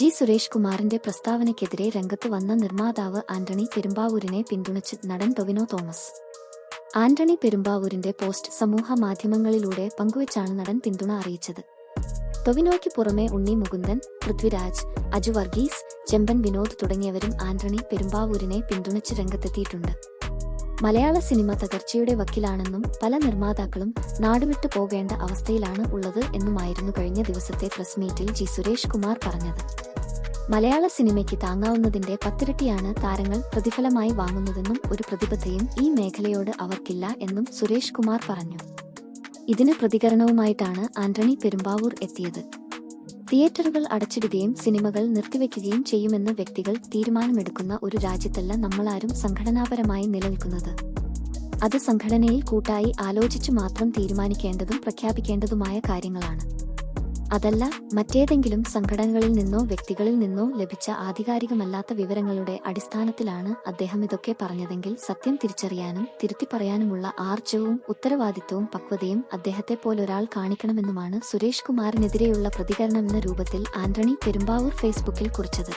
സുരേഷ് കുമാറിന്റെ പ്രസ്താവനയ്ക്കെതിരെ രംഗത്ത് വന്ന നിർമ്മാതാവ് ആന്റണി പെരുമ്പാവൂരിനെ പിന്തുണച്ച് നടൻ ടൊവിനോ തോമസ്. ആന്റണി പെരുമ്പാവൂരിന്റെ പോസ്റ്റ് സമൂഹ മാധ്യമങ്ങളിലൂടെ പങ്കുവച്ചാണ് നടൻ പിന്തുണ അറിയിച്ചത്. ടൊവിനോയ്ക്ക് പുറമെ ഉണ്ണി മുകുന്ദൻ പൃഥ്വിരാജ് അജു വർഗീസ് ചെമ്പൻ വിനോദ് തുടങ്ങിയവരും ആന്റണി പെരുമ്പാവൂരിനെ പിന്തുണച്ച് രംഗത്തെത്തിയിട്ടുണ്ട്. മലയാള സിനിമ തകർച്ചയുടെ വക്കിലാണെന്നും പല നിർമ്മാതാക്കളും നാടുവിട്ടു പോകേണ്ട അവസ്ഥയിലാണ് ഉള്ളത് എന്നുമായിരുന്നു കഴിഞ്ഞ ദിവസത്തെ പ്രസ് മീറ്റിൽ ജി. സുരേഷ് കുമാർ പറഞ്ഞത്. മലയാള സിനിമയ്ക്ക് താങ്ങാവുന്നതിന്റെ പത്തിരട്ടിയാണ് താരങ്ങൾ പ്രതിഫലമായി വാങ്ങുന്നതെന്നും ഒരു പ്രതിബദ്ധയും ഈ മേഖലയോട് അവർക്കില്ല എന്നും സുരേഷ് കുമാർ പറഞ്ഞു. ഇതിന് പ്രതികരണവുമായിട്ടാണ് ആന്റണി പെരുമ്പാവൂർ എത്തിയത്. തിയേറ്ററുകൾ അടച്ചിടുകയും സിനിമകൾ നിർത്തിവെക്കുകയും ചെയ്യുമെന്ന് വ്യക്തികൾ തീരുമാനമെടുക്കുന്ന ഒരു രാജ്യത്തല്ല നമ്മളാരും സംഘടനാപരമായി നിലനിൽക്കുന്നത്. അത് സംഘടനയിൽ കൂട്ടായി ആലോചിച്ചു മാത്രം തീരുമാനിക്കേണ്ടതും പ്രഖ്യാപിക്കേണ്ടതുമായ കാര്യങ്ങളാണ്. അതല്ല മറ്റേതെങ്കിലും സംഘടനകളിൽ നിന്നോ വ്യക്തികളിൽ നിന്നോ ലഭിച്ച ആധികാരികമല്ലാത്ത വിവരങ്ങളുടെ അടിസ്ഥാനത്തിലാണ് അദ്ദേഹം ഇതൊക്കെ പറഞ്ഞതെങ്കിൽ സത്യം തിരിച്ചറിയാനും തിരുത്തി പറയാനുമുള്ള ആർജവും ഉത്തരവാദിത്വവും പക്വതയും അദ്ദേഹത്തെ പോലൊരാൾ കാണിക്കണമെന്നുമാണ് സുരേഷ് കുമാറിനെതിരെയുള്ള പ്രതികരണമെന്ന രൂപത്തിൽ ആന്റണി പെരുമ്പാവൂർ ഫേസ്ബുക്കിൽ കുറിച്ചത്.